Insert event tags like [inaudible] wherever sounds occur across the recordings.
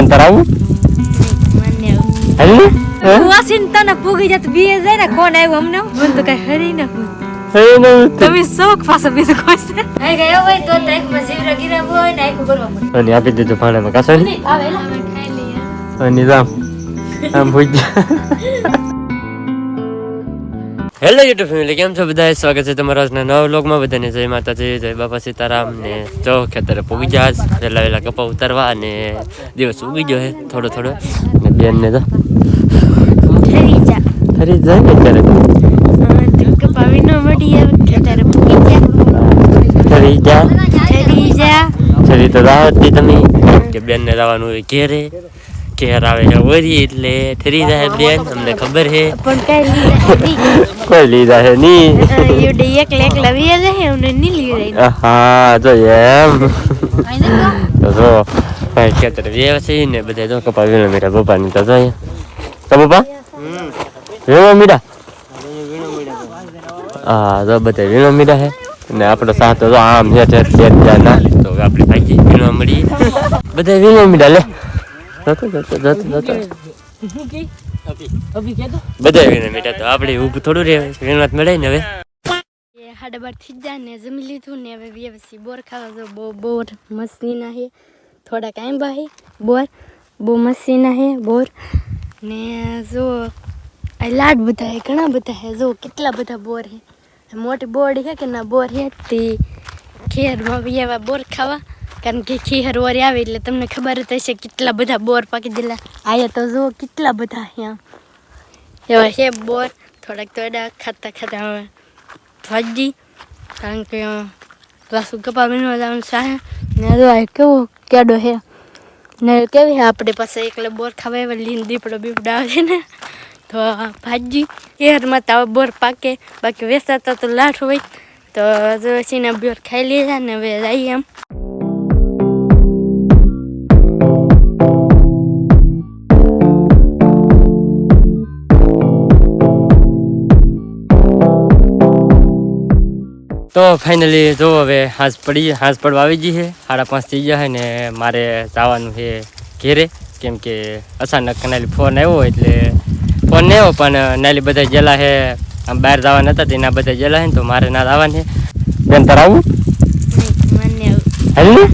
બેન તાર હાલ ને હે? વાસીન તને પૂગી જાત બીએ જાય ને કોણ આવ્યું અમને મને તો કઈ હરી ન હું હે ને તમે શોખ પાસે બીજું કોઈ છે આ ગયા હોય તો તો એકમાં જીવરા ગીરા હોય ને આખું ભરવા મળે અને આપી દીધું ભાણામાં કાસો ને નહીં આવે એલા અમે ખાઈ લઈએ અને રામ આમ ભૂજ હેલો યુટ્યુબ ફેમિલી કેમ છો બધા સ્વાગત છે તમારા આજના નવા વ્લોગમાં. બધાને જય માતાજી જય બાપા સીતારામ ને જો ખેતરે પૂગી જા વહેલા વહેલા કપા ઉતારવા અને દિવસ ઉગી ગયો હે થોડો થોડો. ને બેન ને તો ફરી જાય ને ત્યારે તો? તમે. બેન ને જવાનું ઘેરે. ઘેર આવે છે. વરી એટલે ઠરી જાય બેન તમને ખબર છે? પણ કઈ કોઈ લીધા છે ની યુડે એકલા એકલા વીએ છે એમને નહીં લીધા હા જો એમ. તો જો ભાઈ ખેતર વ્યવસાય ને બધા જો કપા વીણો મીઠા પપ્પાની તો જોઈએ તો પપ્પા વીણો મીરા હા તો બધા વીણો મીરા હે. ને આપણો સાથ તો આમ છે છે છે ના તો આપણે ભાગી વીણો મળી. બધા વીણો મીરા લે. જતો જતો જતો જતો. બધા વીણો તો આપણે ઊભું થોડું રહે વીણવાત મળે ને હવે? હાડા બાર થઈ જાય ને જમી લીધું ને હવે વ્યવસી બોર ખાવા જો બહુ બોર મસ્તીના હે. થોડા આંબા હે બોર. બહુ મસ્તીના હે બોર. ને જો આ લાડ બધા હે ઘણા બધા હે. જો કેટલા બધા બોર હે. મોટી બોર હે કે ના બોર હે તે ખેરમાં બી એવા બોર ખાવા. કારણ કે ખેર વરી આવે એટલે તમને ખબર જ હશે કેટલા બધા બોર પાકી દેલા આયા તો જુઓ કેટલા બધા હે એવા છે બોર થોડાક તો એડા ખાતા ખાતા હવે ભાજી કારણ કે પાછું કપા વીણવા જવાનું સાહે ને જો આ કેવો કેડો છે. ને કેવી છે આપણે પાસે એકલે બોર ખાવા એવા લીન દીપડો બીપડો આવે ને. તો ભાજી એરમાં તો બોર પાકે બાકી વેસાતા તો લાઠ હોય. તો જો સીના બોર ખાઈ લીધા ને હવે જઈએ એમ. તો ફાઇનલી જો હવે હાંસ પડી હાંસ પડવા આવી ગઈ છે. સાડા પાંચ થઈ ગયા હોય ને મારે જવાનું છે ઘેરે. કેમ કે અચાનક નાલી ફોન આવ્યો એટલે ફોન નહીં આવ્યો પણ નાલી બધા ગયેલા છે. આમ બહાર જવાના હતા તેના બધા ગયેલા છે ને તો મારે ના જવાનું છે. બેન તાર આવું? હાલ ને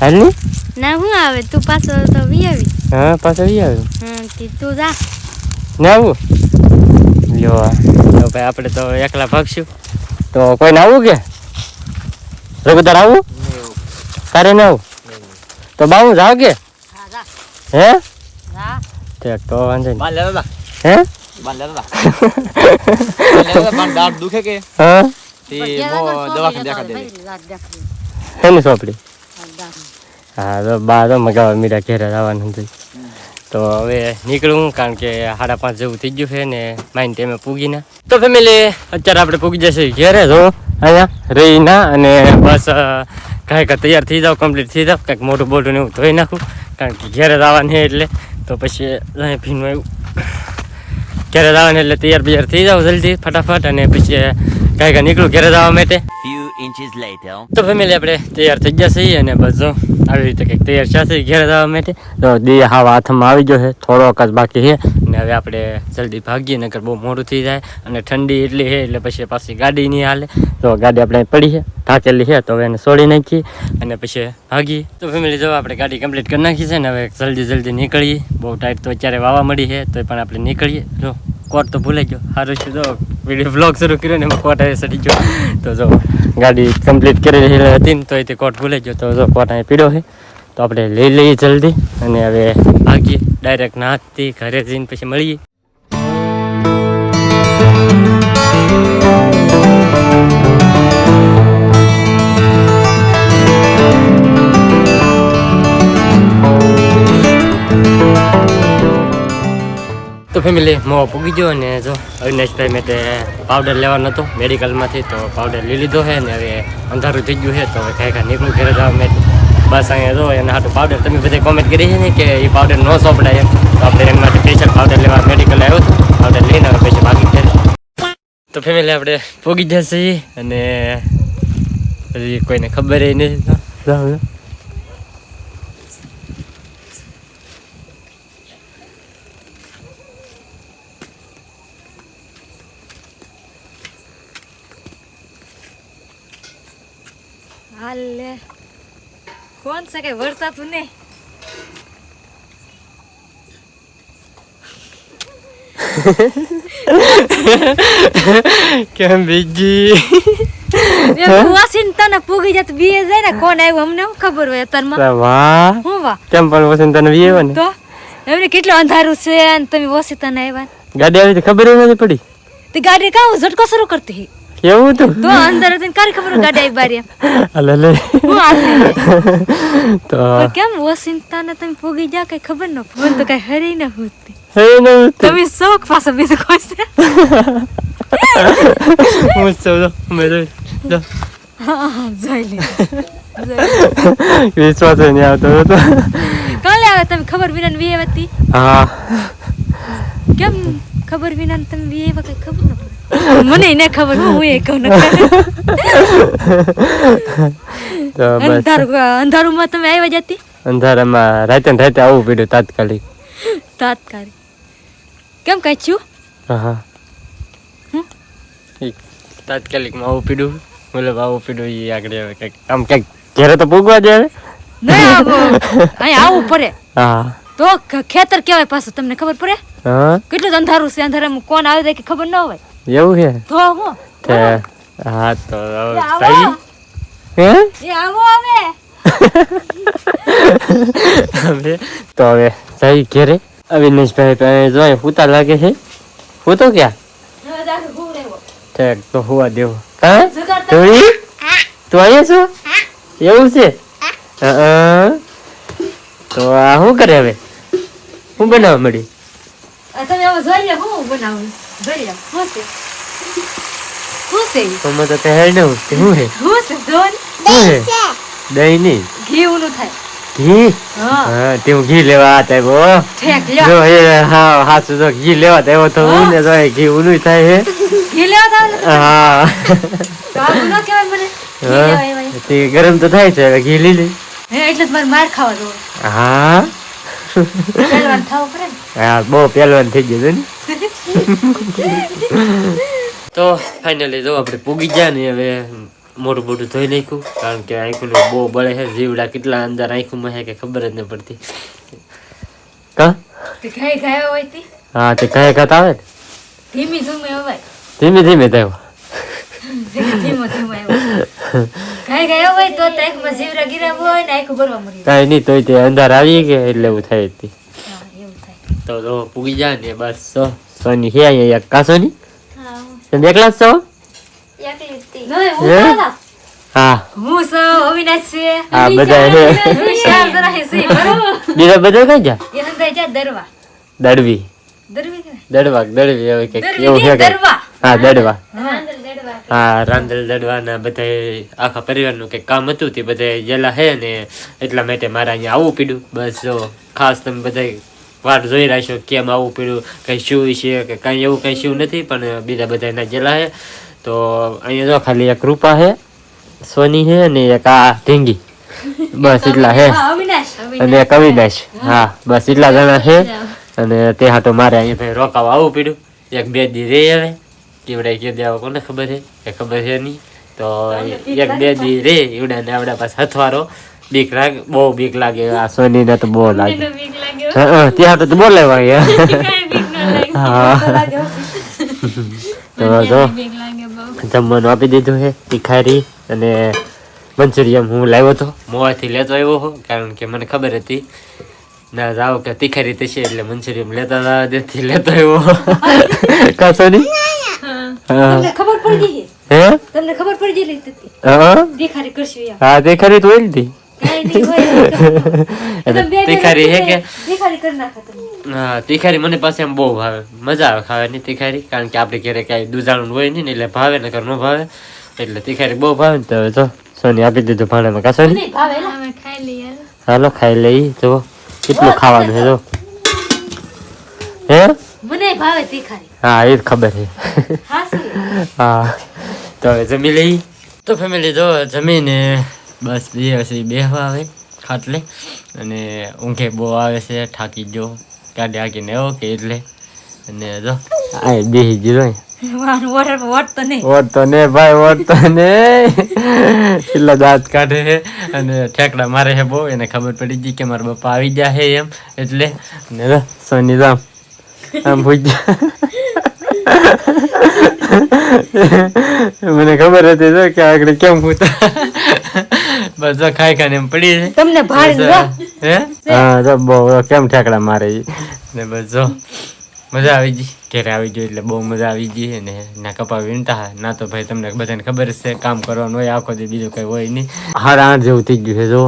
હાલ ને ના હું આવે? તું પાછો તો વી આવી. હા પાછો વી આવ્યો હા તું જા. ને આવું? લ્યો તો ભાઈ આપણે તો એકલા ભાગશું. તો કોઈને આવું કે? રઘુદાર આવું? તારે ને આવું? તો બાવું જાવ કે? હે? ઠીક તો વાંધો નહીં. હે? દાંત [laughs] દુખે કે? હા? દવાખાને દેખા દે. એની સોપડી? હા તો બા તો મગાવા મીરા ઘેરે આવવાનું હતું તો હવે નીકળું કારણ કે સાડા પાંચ જેવું થઈ ગયું છે ને માઇન ટાઈમે પૂગીને તો ફેમિલી અત્યારે આપણે પૂગી જશે ઘેરે જો અહીંયા રહી ના અને બસ કાંઈક કાંઈ તૈયાર થઈ જાવ કમ્પ્લીટ થઈ જાવ કાંઈક મોટું બોટું ને એવું ધોઈ નાખું. કારણ કે ઘેરે જ આવવાનું એટલે. તો પછી ભીનું આવ્યું. ઘેરે જવાની એટલે તૈયાર બૈયાર થઈ જાવ જલ્દી ફટાફટ. અને પછી કાંઈક કાંઈ નીકળું ઘેરે જવા માટે. તો ફેમિલી આપણે તૈયાર થઈ ગયા છીએ અને બસ જો. આવી રીતે કંઈક તૈયાર થશે ઘેર જવા માટે તો દે હાવા હાથમાં આવી ગયો છે. થોડોક જ બાકી છે. ને હવે આપણે જલ્દી ભાગીએ, નકર બહુ મોડું થઈ જાય અને ઠંડી એટલી છે એટલે પછી પાછી ગાડી નહીં હાલે. તો ગાડી આપણે પડી છે, ઢાકેલી છે, તો હવે એને છોડી નાખીએ અને પછી ભાગીએ. તો ફેમિલી જો આપણે ગાડી કમ્પ્લીટ કરી નાખી છે ને હવે જલ્દી જલ્દી નીકળીએ. બહુ ટાઈટ તો અત્યારે વાવા મળી છે તો પણ આપણે નીકળીએ. જો, કોટ તો ભૂલાઈ ગયો. સારું છે તો વીડિયો બ્લોગ શરૂ કર્યો ને એમાં કોટ આવી સડી ગયો. તો જો ગાડી કમ્પ્લીટ કરી હતી ને તો એ કોટ ભૂલી ગયો તો કોટ અહીં પીડ્યો છે. તો આપણે લઈ લઈએ જલ્દી અને હવે ભાગીએ. ડાયરેક્ટ નાહતી ઘરે જઈને પછી મળીએ. તો ફેમિલી મો પૂગી ગયો અને જો, અવિનાશભાઈ મેં તે પાવડર લેવાનો હતો મેડિકલમાંથી તો પાવડર લઈ લીધો છે ને હવે અંધારું થઈ ગયું છે, તો હવે કાંઈ કાંઈ નીકળું, ઘરે જવા મેં બસ અહીંયા જો, એના હાટું પાવડર તમે બધા કોમેન્ટ કરી છે ને કે એ પાવડર ન સોંપડાય એમ. તો આપણે એના માટે સ્પેશિયલ પાવડર લેવા મેડિકલ આવ્યો હતો. પાવડર લઈને હવે પૈસા ભાગી ગયા. તો ફેમિલી આપણે પૂગી જશે અને હજી કોઈને ખબર નથી. હાલ. લે કોણ છે કઈ વળતા તું નહીં કેમ બીજી તને પૂગી જત બીએ જાય ને કોણ આવ્યું અમને શું ખબર હોય અત્યારમાં. વાહ. હું વાહ. કેમ પણ વસંત તને વી આવ્યો ને? તો એમને કેટલું અંધારું છે અને તમે વસીતા ને આવ્યા ગાડી આવી ખબર નથી પડી. તે ગાડી કાં ઝટકો શરૂ કરતી કેવું હતું તો અંદર હતી કારી ખબર ગાડી આવી બારી અલે લે તો કેમ વસીતા ને તમે પૂગી જા કઈ ખબર ન ફોન તો કઈ હરી ન હોતી. હે ને તમે શોખ પાસે બીજું કોઈ છે? હું સૌ મેરે જો હા હા લે. વિશ્વાસ નહીં આવતો તો. કાલે આવે તમે ખબર વિના વીએ વી હતી હા. કેમ ખબર વિના તમે વી આવ્યા કઈ ખબર ન મને એને ખબર હું એ કહું ન તો બસ. અંધારુંમાં તમે આવ્યા જતી અંધારામાં રાતે રાતે આવવું પડ્યું તાત્કાલિક. તાત્કાલિક. કેમ કઈ છું હા. તાત્કાલિકમાં આવવું પડ્યું. મતલબ આવવું પડ્યું એ આગળ આવે કંઈક આમ કંઈક ઘેરે તો પૂગવા દે આવો. પડે. હા. તો ખેતર કેવાય પાછું તમને ખબર પડે? કેટલું અંધારું છે અંધારામાં. કોણ આવે કે ખબર ન હોય. એવું છે તો હું તે હા તો હવે. સહી હે? એ આવો આવે હવે? તો હવે સહી ઘેરે? અવિનેશભાઈ જોઈએ પૂતા લાગે છે? પૂતો ક્યાં? હવે હું. ઠેક તો હોવા દેવો. હા? જગાડતા તું અહીંયા છો? એવું છે? હા તો આ શું કરે હવે? શું બનાવવા મળી તમે જોઈ લે હું બનાવું? તો હેડ છે? દહીં ઘી ઊનું થાય. ઘી? હા. હા તે હું ઘી લેવા આ આવ્યો ઠેક લ્યો. જો એ હા હાચું તો ઘી લેવા આવ્યો તો હું ને તો ઘી ઊનું થાય છે ઘી લેવા થાવ હા. તો ન કહેવાય મને. ઘી લેવા હા. તે ગરમ તો થાય છે હવે ઘી લઈ લે. હે એટલે જ માર ખાવા જોવે હા. પહેલવાન થવું પડે હા બહુ પહેલવાન થઈ ગયું છે ને. [laughs] તો ફાઇનલી જો આપણે પૂગી ગયા ને હવે મોટું મોટું ધોઈ નાખ્યું. કારણ કે આંખું બહુ બળે છે જીવડા કેટલા અંદર આંખુમાં મહે કે ખબર જ ન પડતી. કા? તે ગાય હોય તી હા તે કયા કહેતા આવે ધીમી ધીમી અવાય ધીમે ધીમે થયો ધીમો ધીમો આવ્યો ગાય હોય તો તાંખમાં જીવરા ગીરા હોય ને આંખું ભરવા મળી કાંઈ નહીં તોય તે અંધાર આવી કે એટલે એવું થાય હતી તો. જો પૂગી જાય ને બસ સોની છે અહીંયા કા સોની? હા. તમે એકલા છો? હું હે? હા. હું સૌ અવિનાશ છે. હા બધા હું. બીજા બધા કઈ જા જા દરવા. દડવી. દડવા દડવી હવે કંઈક કેવું છે કે હા દડવા. હા હા રાંધલ દડવાના બધા આખા પરિવારનું કંઈક કામ હતું તે બધા જેલા હે ને એટલા માટે મારે અહીંયા આવવું પીડ્યું. બસ જો ખાસ તમે બધા વાટ જોઈ રાખ્યો કેમ આવું પડ્યું કંઈ શું છે કે કાંઈ એવું કંઈ શું નથી પણ બીજા બધા એના જેલા હે તો અહીંયા જો ખાલી એક રૂપા છે સોની છે અને એક આ ઢીંગી. [laughs] બસ એટલા હે અને એક અવિનાશ. હા બસ એટલા જણા છે. અને તે તો મારે અહીંયા ભાઈ રોકાવા આવવું પડ્યું. એક બે દી રે હવે કેવડે કે દેવા કોને ખબર છે? એ ખબર છે નહીં. તો એક બે દી રે એવડા ને આવડા પાસે હથવારો. બીક લાગે બહુ બીક લાગે આ સોની ને તો બહુ લાગે. હા. ત્યાં તે [laughs] બોલાવા હા. તો જો જમવાનું આપી દીધું છે તીખારી અને મંચુરિયમ હું લાવ્યો હતો. મોવાથી લેતો આવ્યો હો કારણ કે મને ખબર હતી. ના જાઓ કે તીખારી થશે એટલે મંચુરિયમ લેતા હતા તેથી લેતો આવ્યો [laughs] કાસો ની તમને ખબર પડી ગઈ હે? તમને ખબર પડી ગઈ હા દેખારી કરશું યાર હા દેખારી તો હોય [laughs] તી. તીખારી હે કે? હા તીખારી મને પાસે એમ બહુ ભાવે. મજા આવે ખાવાની તીખારી કારણ કે આપણે ઘરે કાંઈ દૂધાણું હોય નહીં ને એટલે ભાવે નકર ન ભાવે. એટલે તીખારી બહુ ભાવે ને તો હવે જો સોની આપી દીધું ભાણામાં. ભાવે લા. હાલો. ખાઈ લઈ જો કેટલું ખાવાનું છે જો. હે? મને ભાવે તીખારી. હા એ જ ખબર છે. હા હા તો હવે જમી લઈ. તો ફેમિલી જો જમીને બસ બે પછી બેહવા આવે ખાટલે. અને ઊંઘે બહુ આવે છે થાકી ગયો. ગાડી હાકીને આવ્યો કે એટલે. અને જો આ બેહી ગયો ને ભાઈ ઓળતો ને છેલ્લા દાંત કાઢે છે અને ઠેકડા મારે છે બહુ એને ખબર પડી ગઈ કે મારા બાપા આવી ગયા છે એમ. એટલે ને સોની રામ. આમ પૂછ્યા મને ખબર હતી તો કે આગળ કેમ પૂછતા બસ જો ખાઈ ખાઈને એમ પડી છે તમને ભારે હે? હા તો બહુ કેમ ઠેકડા મારે ને બસ જો મજા આવી ગઈ. ઘરે આવી ગયો એટલે બહુ મજા આવી ગઈ અને ના કપા વીણતા હા ના તો ભાઈ તમને બધાને ખબર જ છે કામ કરવાનું હોય આખો દી બીજું કંઈ હોય નહીં. હાર આઠ જેવું થઈ ગયું છે જો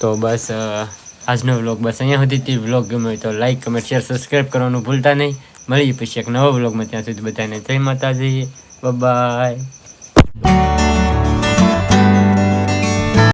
તો બસ આજનો વ્લોગ બસ અહીંયા સુધી. વ્લોગ ગમ્યો હોય તો લાઈક કમેન્ટ શેર સબસ્ક્રાઈબ કરવાનું ભૂલતા નહીં. મળીએ પછી એક નવા વ્લોગમાં. ત્યાં સુધી બધાને જય માતાજી. બાય